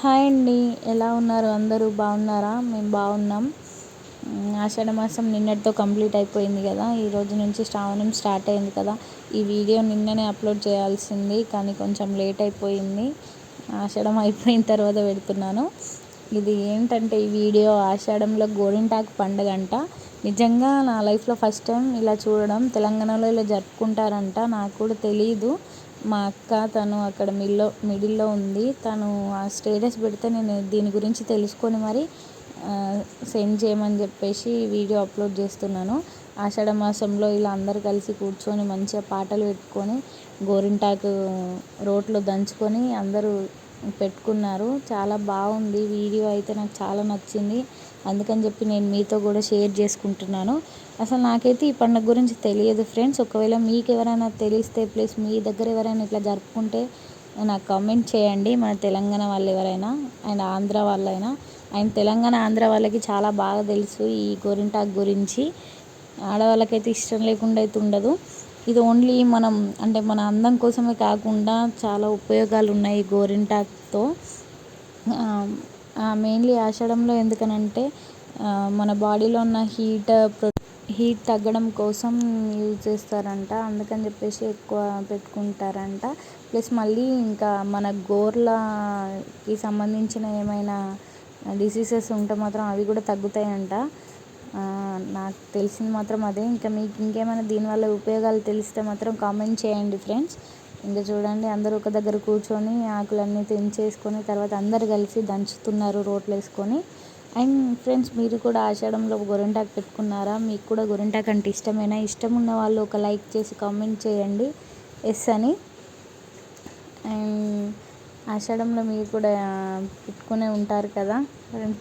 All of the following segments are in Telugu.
హాయ్ అండి. ఎలా ఉన్నారు? అందరూ బాగున్నారా? మేము బాగున్నాం. ఆషాఢ మాసం నిన్నటితో కంప్లీట్ అయిపోయింది కదా. ఈ రోజు నుంచి శ్రావణం స్టార్ట్ అయింది కదా. ఈ వీడియో నిన్ననే అప్లోడ్ చేయాల్సింది కానీ కొంచెం లేట్ అయిపోయింది. ఆషాఢం అయిపోయిన తర్వాత పెడుతున్నాను. ఇది ఏంటంటే ఈ వీడియో ఆషాఢంలో గోరింటాకు పండుగ అంట. నిజంగా నా లైఫ్లో ఫస్ట్ టైం ఇలా చూడడం. తెలంగాణలో ఇలా జరుపుకుంటారంట. నాకు కూడా తెలియదు మా అక్క తను అక్కడ మిల్లో మిడిల్లో ఉంది. తను ఆ స్టేటస్ పెడితే నేను దీని గురించి తెలుసుకొని మరి సెండ్ చేయమని చెప్పేసి వీడియో అప్లోడ్ చేస్తున్నాను. ఆషాఢ మాసంలో ఇలా అందరు కలిసి కూర్చొని మంచిగా పాటలు పెట్టుకొని గోరింటాకు రోట్లో దంచుకొని అందరూ పెట్టుకున్నారు. చాలా బాగుంది. వీడియో అయితే నాకు చాలా నచ్చింది. అందుకని చెప్పి నేను మీతో కూడా షేర్ చేసుకుంటున్నాను. అసలు నాకైతే ఈ పండుగ గురించి తెలియదు ఫ్రెండ్స్. ఒకవేళ మీకు ఎవరైనా తెలిస్తే ప్లస్ మీ దగ్గర ఎవరైనా ఇట్లా జరుపుకుంటే నాకు కామెంట్ చేయండి. మన తెలంగాణ వాళ్ళు ఎవరైనా అండ్ ఆంధ్ర వాళ్ళైనా. అండ్ తెలంగాణ ఆంధ్ర వాళ్ళకి చాలా బాగా తెలుసు ఈ గోరింటాకు గురించి. ఆడవాళ్ళకైతే ఇష్టం లేకుండా అయితే ఉండదు. ఇది ఓన్లీ మనం అంటే మన అందం కోసమే కాకుండా చాలా ఉపయోగాలు ఉన్నాయి గోరింటాకుతో. మెయిన్లీ ఆషాఢంలో ఎందుకనంటే మన బాడీలో ఉన్న హీట్ హీట్ తగ్గడం కోసం యూజ్ చేస్తారంట. అందుకని చెప్పేసి ఎక్కువ పెట్టుకుంటారంట. ప్లస్ మళ్ళీ ఇంకా మన గోర్లకి సంబంధించిన ఏమైనా డిసీజెస్ ఉంటే మాత్రం అవి కూడా తగ్గుతాయంట. నాకు తెలిసింది మాత్రం అదే. ఇంకా మీకు ఇంకేమైనా దీనివల్ల ఉపయోగాలు తెలిస్తే మాత్రం కామెంట్ చేయండి ఫ్రెండ్స్. ఇంకా చూడండి అందరూ ఒక దగ్గర కూర్చొని ఆకులన్నీ తెంచేసుకొని తర్వాత అందరు కలిసి దంచుతున్నారు రోట్లు వేసుకొని. అండ్ ఫ్రెండ్స్ మీరు కూడా ఆషాఢంలో గొరింటాకు పెట్టుకున్నారా? మీకు కూడా గొరింటాకు అంటే ఇష్టమేనా? ఇష్టం ఉన్న వాళ్ళు ఒక లైక్ చేసి కామెంట్ చేయండి. ఎస్ అని. అండ్ ఆషాఢంలో మీరు కూడా పెట్టుకునే ఉంటారు కదా?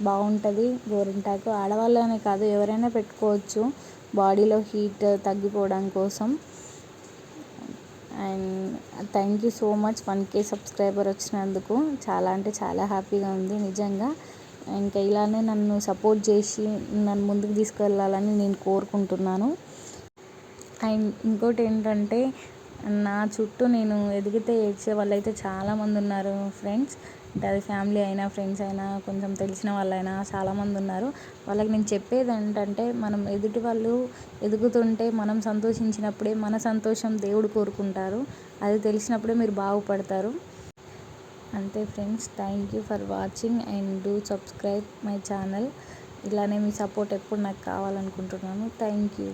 బాగుంటుంది గోరింటాకు. ఆడవాళ్ళనే కాదు ఎవరైనా పెట్టుకోవచ్చు. బాడీలో హీట్ తగ్గిపోవడం కోసం. And thank you so much one K subscriber వచ్చినందుకు. చాలా అంటే చాలా హ్యాపీగా ఉంది నిజంగా. ఇంకా ఇలానే నన్ను సపోర్ట్ చేసి నన్ను ముందుకు తీసుకెళ్ళాలని నేను కోరుకుంటున్నాను. అండ్ ఇంకోటి ఏంటంటే నా చుట్టూ నేను ఎదిగితే ఏడ్చే వాళ్ళు అయితే చాలామంది ఉన్నారు ఫ్రెండ్స్ అంటే అది ఫ్యామిలీ అయినా ఫ్రెండ్స్ అయినా కొంచెం తెలిసిన వాళ్ళైనా చాలామంది ఉన్నారు. వాళ్ళకి నేను చెప్పేది ఏంటంటే మనం ఎదుటి వాళ్ళు ఎదుగుతుంటే మనం సంతోషించినప్పుడే మన సంతోషం దేవుడు కోరుకుంటారు. అది తెలిసినప్పుడే మీరు బాగుపడతారు. అంతే friends thank you for watching and do subscribe my channel ఇలానే మీ సపోర్ట్ ఎప్పుడు నాకు కావాలనుకుంటున్నాను. Thank you